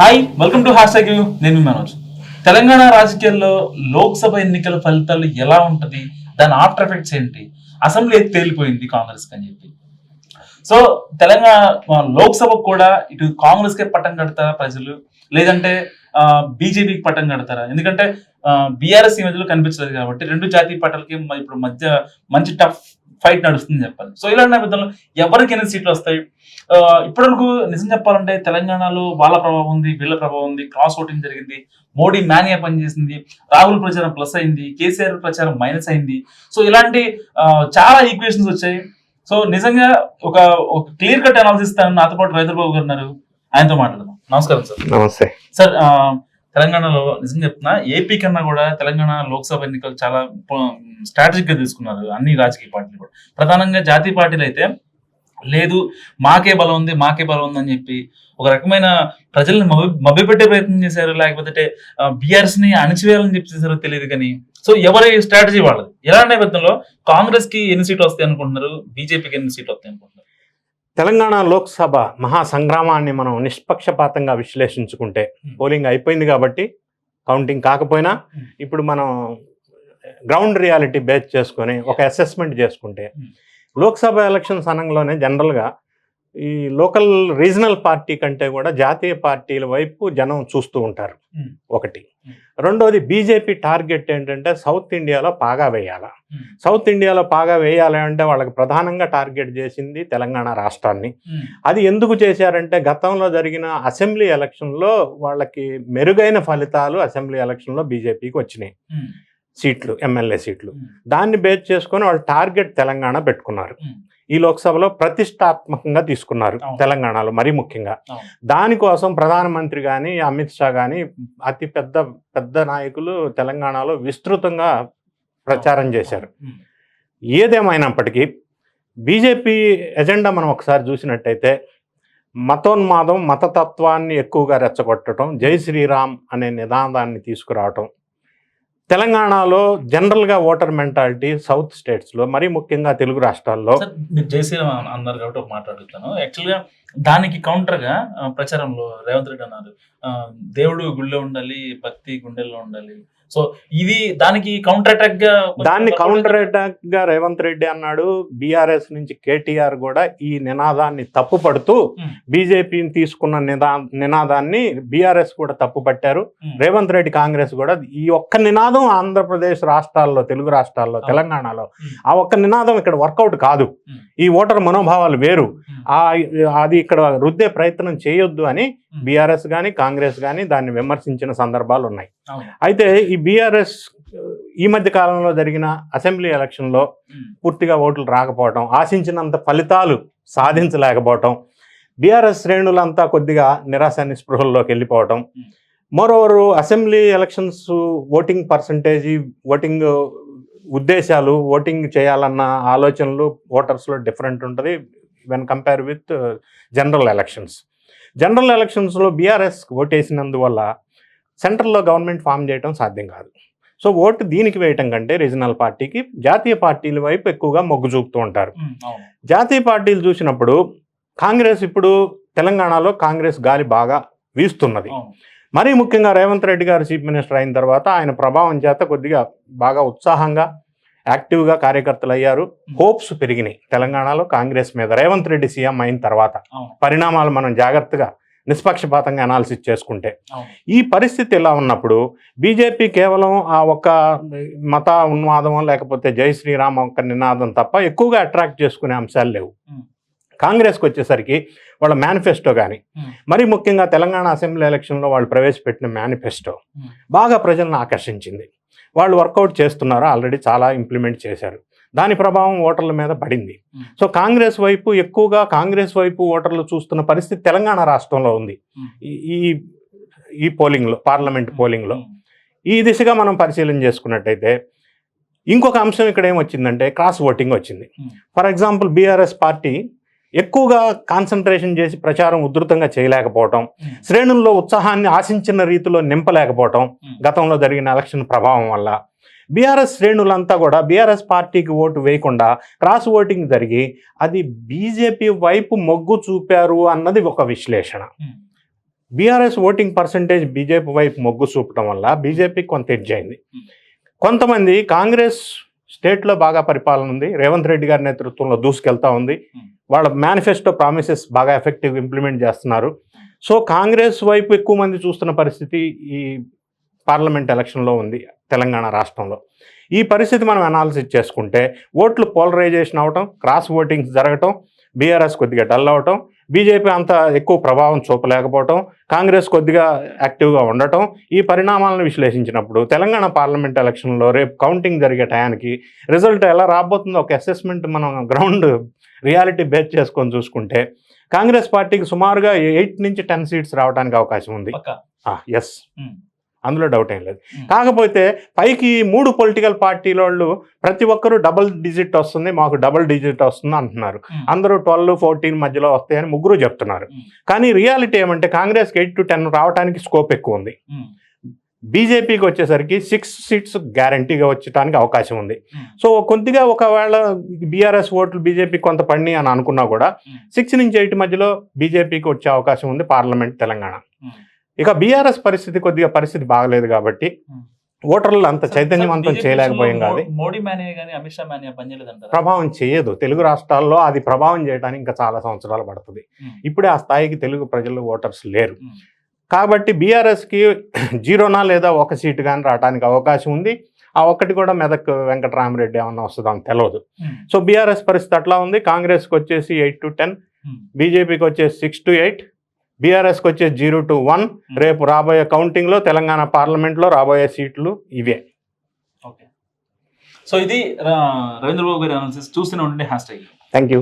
Hi welcome to hashtag నేను మనోజ్. తెలంగాణ రాజకీయాల్లో లోక్సభ ఎన్నికల ఫలితాలు ఎలా ఉంటది? దాని ఆఫ్టర్ ఎఫెక్ట్స్ ఏంటి? అసెంబ్లీ తేలిపోయింది కాంగ్రెస్ అని చెప్పి. సో తెలంగాణ లోక్సభ లోక్సభకు కూడా ఇటు కాంగ్రెస్ కే పట్టం కడతారా ప్రజలు? లేదంటే బీజేపీకి పట్టం కడతారా? ఎందుకంటే బీఆర్ఎస్ ఈ మధ్యలో కనిపించలేదు కాబట్టి రెండు జాతీయ పార్టీలకి ఇప్పుడు మధ్య మంచి టఫ్ ఫైట్ నడుస్తుంది చెప్పాలి. సో ఇలాంటి నేపథ్యంలో ఎవరికి ఎన్ని సీట్లు వస్తాయి. ఇప్పటివరకు నిజం చెప్పాలంటే తెలంగాణలో వాళ్ళ ప్రభావం ఉంది వీళ్ళ ప్రభావం ఉంది క్రాస్ ఓటింగ్ జరిగింది మోడీ మానియా పనిచేసింది రాహుల్ ప్రచారం ప్లస్ అయింది కేసీఆర్ ప్రచారం మైనస్ అయింది. సో ఇలాంటి చాలా ఈక్వేషన్స్ వచ్చాయి. సో నిజంగా ఒక ఒక క్లియర్ కట్ అనాలిసిస్ నాతో పాటు రైతుల బాబు గారు ఉన్నారు. ఆయనతో మాట్లాడదాం. నమస్కారం సార్ నమస్తే. సార్ తెలంగాణలో నిజం చెప్తున్నా ఏపీ కన్నా కూడా తెలంగాణ లోక్సభ ఎన్నికలు చాలా స్ట్రాటజిక్గా తీసుకున్నారు అన్ని రాజకీయ పార్టీలు కూడా. ప్రధానంగా జాతీయ పార్టీలు అయితే లేదు మాకే బలం ఉంది మాకే బలం ఉంది అని చెప్పి ఒక రకమైన ప్రజల్ని మభ్య మభ్యపెట్టే ప్రయత్నం చేశారు లేకపోతే బిఆర్ఎస్ని అణిచివేయాలని చెప్పి చేశారో తెలియదు కానీ సో ఎవరి స్ట్రాటజీ వాళ్ళది? ఎలా నేపథ్యంలో కాంగ్రెస్కి ఎన్ని సీట్లు వస్తాయి అనుకుంటున్నారు? బీజేపీకి ఎన్ని సీట్లు వస్తాయి అనుకుంటున్నారు? తెలంగాణ లోక్సభ మహా సంగ్రామాన్ని మనం నిష్పక్షపాతంగా విశ్లేషించుకుంటే Hmm. పోలింగ్ అయిపోయింది కాబట్టి కౌంటింగ్ కాకపోయినా Hmm. ఇప్పుడు మనం గ్రౌండ్ రియాలిటీ బేస్ చేసుకొని ఒక అసెస్మెంట్ చేసుకుంటే Hmm. లోక్సభ ఎలక్షన్స్ అనంలోనే జనరల్గా ఈ లోకల్ రీజనల్ పార్టీ కంటే కూడా జాతీయ పార్టీల వైపు జనం చూస్తూ ఉంటారు. ఒకటి. రెండోది బీజేపీ టార్గెట్ ఏంటంటే సౌత్ ఇండియాలో పాగా వేయాలా. సౌత్ ఇండియాలో పాగా వేయాలి అంటే వాళ్ళకి ప్రధానంగా టార్గెట్ చేసింది తెలంగాణ రాష్ట్రాన్ని. అది ఎందుకు చేశారంటే గతంలో జరిగిన అసెంబ్లీ ఎలక్షన్లో వాళ్ళకి మెరుగైన ఫలితాలు అసెంబ్లీ ఎలక్షన్లో బీజేపీకి వచ్చినాయి. సీట్లు ఎమ్మెల్యే సీట్లు. దాన్ని బేస్ చేసుకొని వాళ్ళు టార్గెట్ తెలంగాణ పెట్టుకున్నారు. ఈ లోక్సభలో ప్రతిష్టాత్మకంగా తీసుకున్నారు. తెలంగాణలో మరీ ముఖ్యంగా. దానికోసం ప్రధానమంత్రి కానీ అమిత్ షా కానీ అతి పెద్ద పెద్ద నాయకులు తెలంగాణలో విస్తృతంగా ప్రచారం చేశారు. ఏదేమైనప్పటికీ బీజేపీ ఎజెండా మనం ఒకసారి చూసినట్టయితే మతోన్మాదం మతతత్వాన్ని ఎక్కువగా రెచ్చగొట్టడం జై శ్రీరామ్ అనే నినాదాన్ని తీసుకురావటం తెలంగాణలో జనరల్గా ఓటర్ మెంటాలిటీ సౌత్ స్టేట్స్లో మరీ ముఖ్యంగా తెలుగు రాష్ట్రాల్లో. మీరు చేసే అన్నారు కాబట్టి ఒక మాట్లాడుతాను యాక్చువల్గా దానికి కౌంటర్గా ప్రచారంలో రేవంత్ రెడ్డి అన్నారు. దేవుడు గుళ్ళో ఉండాలి భక్తి గుండెల్లో ఉండాలి సో ఇది దానికి కౌంటర్ అటాక్గా దాన్ని కౌంటర్. అటాక్గా రేవంత్ రెడ్డి అన్నాడు బీఆర్ఎస్ నుంచి కేటీఆర్ కూడా ఈ నినాదాన్ని తప్పుపడుతూ. బీజేపీని తీసుకున్న నిదా నినాదాన్ని బీఆర్ఎస్ కూడా తప్పు పట్టారు Hmm. రేవంత్ రెడ్డి కాంగ్రెస్ కూడా ఈ ఒక్క నినాదం ఆంధ్రప్రదేశ్ రాష్ట్రాల్లో తెలుగు రాష్ట్రాల్లో. తెలంగాణలో. ఆ ఒక్క నినాదం ఇక్కడ వర్కౌట్ కాదు. ఈ ఓటర్ మనోభావాలు వేరు. ఆ అది ఇక్కడ రుద్దే ప్రయత్నం చేయొద్దు అని. బీఆర్ఎస్ కానీ కాంగ్రెస్ కానీ దాన్ని విమర్శించిన సందర్భాలు ఉన్నాయి. అయితే ఈ బీఆర్ఎస్ ఈ మధ్య కాలంలో జరిగిన అసెంబ్లీ ఎలక్షన్లో. పూర్తిగా ఓట్లు రాకపోవటం ఆశించినంత ఫలితాలు సాధించలేకపోవటం బీఆర్ఎస్ శ్రేణులంతా కొద్దిగా నిరాశ నిస్పృహల్లోకి వెళ్ళిపోవటం. మరోవరు assembly elections voting percentage voting ఉద్దేశాలు ఓటింగ్ చేయాలన్న ఆలోచనలు ఓటర్స్లో డిఫరెంట్ ఉంటుంది when compare with general elections general ఎలక్షన్స్లో బీఆర్ఎస్ ఓటేసినందువల్ల సెంట్రల్లో గవర్నమెంట్ ఫామ్ చేయడం సాధ్యం కాదు. సో ఓటు దీనికి వేయటం కంటే రీజనల్ పార్టీకి జాతీయ పార్టీల వైపు ఎక్కువగా మొగ్గు చూపుతూ ఉంటారు. జాతీయ పార్టీలు చూసినప్పుడు కాంగ్రెస్ ఇప్పుడు తెలంగాణలో కాంగ్రెస్ గాలి బాగా వీస్తున్నది. మరీ ముఖ్యంగా రేవంత్ రెడ్డి గారు చీఫ్ మినిస్టర్ అయిన తర్వాత ఆయన ప్రభావం చేత కొద్దిగా బాగా ఉత్సాహంగా యాక్టివ్గా కార్యకర్తలు అయ్యారు. హోప్స్ పెరిగినాయి తెలంగాణలో కాంగ్రెస్ మీద. రేవంత్ రెడ్డి సీఎం అయిన తర్వాత పరిణామాలు మనం జాగ్రత్తగా నిష్పక్షపాతంగా అనాలిసిస్ చేసుకుంటే. ఈ పరిస్థితి ఎలా ఉన్నప్పుడు బీజేపీ కేవలం ఆ ఒక్క మత ఉన్మాదం లేకపోతే జై శ్రీరామ్ ఒక్క నినాదం తప్ప ఎక్కువగా అట్రాక్ట్ చేసుకునే అంశాలు లేవు. కాంగ్రెస్కి వచ్చేసరికి వాళ్ళ మేనిఫెస్టో కానీ మరి ముఖ్యంగా తెలంగాణ అసెంబ్లీ ఎలక్షన్లో వాళ్ళు ప్రవేశపెట్టిన మేనిఫెస్టో బాగా ప్రజలను ఆకర్షించింది. వాళ్ళు వర్కౌట్ చేస్తున్నారు? ఆల్రెడీ చాలా ఇంప్లిమెంట్ చేశారు. దాని ప్రభావం ఓటర్ల మీద పడింది. సో కాంగ్రెస్ వైపు ఎక్కువగా కాంగ్రెస్ వైపు ఓటర్లు చూస్తున్న పరిస్థితి తెలంగాణ రాష్ట్రంలో ఉంది. ఈ- ఈ పోలింగ్లో పార్లమెంట్ పోలింగ్లో. ఈ దిశగా మనం పరిశీలన చేసుకున్నట్టయితే ఇంకొక అంశం ఇక్కడ ఏమొచ్చిందంటే క్రాస్ ఓటింగ్ వచ్చింది. ఫర్ ఎగ్జాంపుల్ బీఆర్ఎస్ పార్టీ ఎక్కువగా కాన్సన్ట్రేషన్ చేసి ప్రచారం ఉధృతంగా చేయలేకపోవటం శ్రేణుల్లో ఉత్సాహాన్ని ఆశించిన రీతిలో నింపలేకపోవటం ఉమ్, గతంలో జరిగిన ఎలక్షన్ ప్రభావం వల్ల బీఆర్ఎస్ శ్రేణులంతా కూడా బీఆర్ఎస్ పార్టీకి ఓటు వేయకుండా క్రాస్ ఓటింగ్ జరిగి అది బీజేపీ వైపు మొగ్గు చూపారు అన్నది ఒక విశ్లేషణ ఉమ్. బీఆర్ఎస్ ఓటింగ్ పర్సంటేజ్ బీజేపీ వైపు మొగ్గు చూపడం వల్ల బీజేపీకి కొంత ఎడ్జ్ అయింది Hmm. కొంతమంది కాంగ్రెస్ స్టేట్లో బాగా పరిపాలన ఉంది రేవంత్ రెడ్డి గారి నేతృత్వంలో దూసుకెళ్తా ఉంది Hmm. వాళ్ళ మేనిఫెస్టో ప్రామిసెస్ బాగా ఎఫెక్టివ్ ఇంప్లిమెంట్ చేస్తున్నారు. సో కాంగ్రెస్ వైపు ఎక్కువ మంది చూస్తున్న పరిస్థితి ఈ పార్లమెంట్ ఎలక్షన్లో ఉంది తెలంగాణ రాష్ట్రంలో. ఈ పరిస్థితి మనం అనాలిసిస్ చేసుకుంటే ఓట్లు పోలరైజేషన్ అవటం క్రాస్ ఓటింగ్స్ జరగటం బీఆర్ఎస్ కొద్దిగా డల్ అవటం బీజేపీ అంత ఎక్కువ ప్రభావం చూపలేకపోవటం కాంగ్రెస్ కొద్దిగా యాక్టివ్గా ఉండటం ఈ పరిణామాలను విశ్లేషించినప్పుడు తెలంగాణ పార్లమెంట్ ఎలక్షన్లో రేపు కౌంటింగ్ జరిగే టయానికి రిజల్ట్ ఎలా రాబోతుందో ఒక అసెస్మెంట్ మనం గ్రౌండ్ రియాలిటీ బేస్ చేసుకొని చూసుకుంటే కాంగ్రెస్ పార్టీకి సుమారుగా ఎయిట్ నుంచి టెన్ సీట్స్ రావడానికి అవకాశం ఉంది. ఎస్. అందులో డౌట్ ఏం లేదు. కాకపోతే పైకి మూడు పొలిటికల్ పార్టీల వాళ్ళు ప్రతి ఒక్కరు డబుల్ డిజిట్ వస్తుంది మాకు డబుల్ డిజిట్ వస్తుంది అంటున్నారు. అందరూ ట్వెల్వ్ ఫోర్టీన్ మధ్యలో వస్తాయని ముగ్గురు చెప్తున్నారు. కానీ రియాలిటీ ఏమంటే కాంగ్రెస్కి ఎయిట్ టు టెన్ రావడానికి స్కోప్ ఎక్కువ ఉంది. బీజేపీకి వచ్చేసరికి సిక్స్ సీట్స్ గ్యారంటీగా వచ్చడానికి అవకాశం ఉంది. సో కొద్దిగా ఒకవేళ బీఆర్ఎస్ ఓట్లు బీజేపీ కొంత పడినాయి అని అనుకున్నా కూడా సిక్స్ నుంచి ఎయిట్ మధ్యలో బీజేపీకి వచ్చే అవకాశం ఉంది పార్లమెంట్ తెలంగాణ. ఇక బీఆర్ఎస్ పరిస్థితి కొద్దిగా పరిస్థితి బాగలేదు కాబట్టి Hmm. ఓటర్లు అంత చైతన్యవంతం చేయలేకపోయాం కాదు మోడీ మేనే కానీ అమిత్ షా ప్రభావం చేయదు. తెలుగు రాష్ట్రాల్లో అది ప్రభావం చేయడానికి ఇంకా చాలా సంవత్సరాలు పడుతుంది. Hmm. ఇప్పుడే ఆ స్థాయికి తెలుగు ప్రజలు ఓటర్స్ లేరు. Hmm. కాబట్టి బీఆర్ఎస్కి జీరోనా లేదా ఒక సీటు కానీ రావడానికి అవకాశం ఉంది. ఆ ఒక్కటి కూడా మెదక్ వెంకటరామరెడ్డి ఏమన్నా వస్తుందని తెలియదు సో బీఆర్ఎస్ పరిస్థితి అట్లా ఉంది. కాంగ్రెస్కి వచ్చేసి ఎయిట్ టు టెన్ బీజేపీకి వచ్చేసి సిక్స్ టు ఎయిట్ బీఆర్ఎస్కి వచ్చేసి జీరో టు వన్. రేపు రాబోయే కౌంటింగ్లో తెలంగాణ పార్లమెంట్లో రాబోయే సీట్లు ఇవే. ఓకే. సో ఇది రా- రవీంద్ర బాబు గారి అనాలిసిస్ చూస్తూనే ఉండండి హ్యాష్ ట్యాగ్ థ్యాంక్ యూ